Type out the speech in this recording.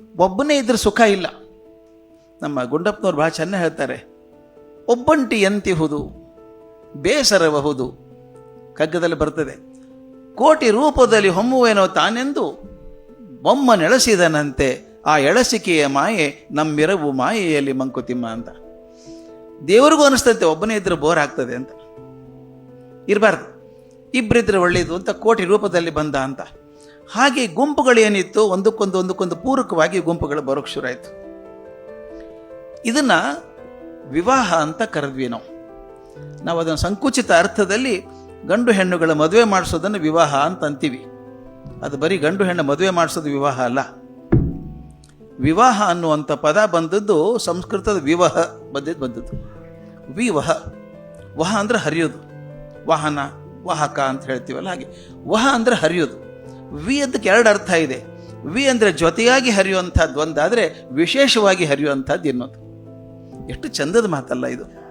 ಒಬ್ಬನೇ ಇದ್ರೆ ಸುಖ ಇಲ್ಲ. ನಮ್ಮ ಗುಂಡಪ್ಪನವ್ರು ಭಾಳ ಚೆನ್ನಾಗಿ ಹೇಳ್ತಾರೆ, ಒಬ್ಬಂಟಿ ಎಂತಿಹುದು ಬೇಸರಬಹುದು ಕಗ್ಗದಲ್ಲಿ ಬರ್ತದೆ. ಕೋಟಿ ರೂಪದಲ್ಲಿ ಹೊಮ್ಮುವೇನೋ ತಾನೆಂದು ಬೊಮ್ಮ ನೆಳೆಸಿದನಂತೆ ಆ ಎಳಸಿಕೆಯ ಮಾಯೆ ನಮ್ಮಿರವು ಮಾಯೆಯಲ್ಲಿ ಮಂಕುತಿಮ್ಮ ಅಂತ. ದೇವರಿಗೂ ಅನಿಸ್ತಂತೆ, ಒಬ್ಬನೇ ಇದ್ರೆ ಬೋರ್ ಆಗ್ತದೆ ಅಂತ. ಇರಬಾರ್ದು. ಇಬ್ಬರಿದ್ರೆ ಒಳ್ಳೆಯದು ಅಂತ ಕೋಟಿ ರೂಪದಲ್ಲಿ ಬಂದ ಅಂತ. ಹಾಗೆ ಗುಂಪುಗಳೇನಿತ್ತು ಒಂದಕ್ಕೊಂದು ಒಂದಕ್ಕೊಂದು ಪೂರಕವಾಗಿ ಗುಂಪುಗಳು ಬರೋಕ್ಕೆ ಶುರುವಾಯಿತು ಇದನ್ನು ವಿವಾಹ ಅಂತ ಕರೆದ್ವಿ ನಾವು. ನಾವು ಅದನ್ನು ಸಂಕುಚಿತ ಅರ್ಥದಲ್ಲಿ ಗಂಡು ಹೆಣ್ಣುಗಳ ಮದುವೆ ಮಾಡಿಸೋದನ್ನು ವಿವಾಹ ಅಂತ ಅಂತೀವಿ. ಅದು ಬರೀ ಗಂಡು ಹೆಣ್ಣು ಮದುವೆ ಮಾಡಿಸೋದು ವಿವಾಹ ಅಲ್ಲ. ವಿವಾಹ ಅನ್ನುವಂಥ ಪದ ಬಂದದ್ದು ಸಂಸ್ಕೃತದ ವಿವಾಹ ಬಂದಿದ್ದು ಬಂದದ್ದು. ವಿವಹ. ವಹ ಅಂದ್ರೆ ಹರಿಯೋದು. ವಾಹನ, ವಾಹಕ ಅಂತ ಹೇಳ್ತೀವಲ್ಲ ಹಾಗೆ. ವಹ ಅಂದ್ರೆ ಹರಿಯೋದು. ವಿ ಅದಕ್ಕೆ ಎರಡು ಅರ್ಥ ಇದೆ. ವಿ ಅಂದರೆ ಜೊತೆಯಾಗಿ ಹರಿಯುವಂಥದ್ದು ಒಂದಾದರೆ ವಿಶೇಷವಾಗಿ ಹರಿಯುವಂಥದ್ದು ಇನ್ನೊಂದು ಎಷ್ಟು ಚಂದದ ಮಾತಲ್ಲ ಇದು.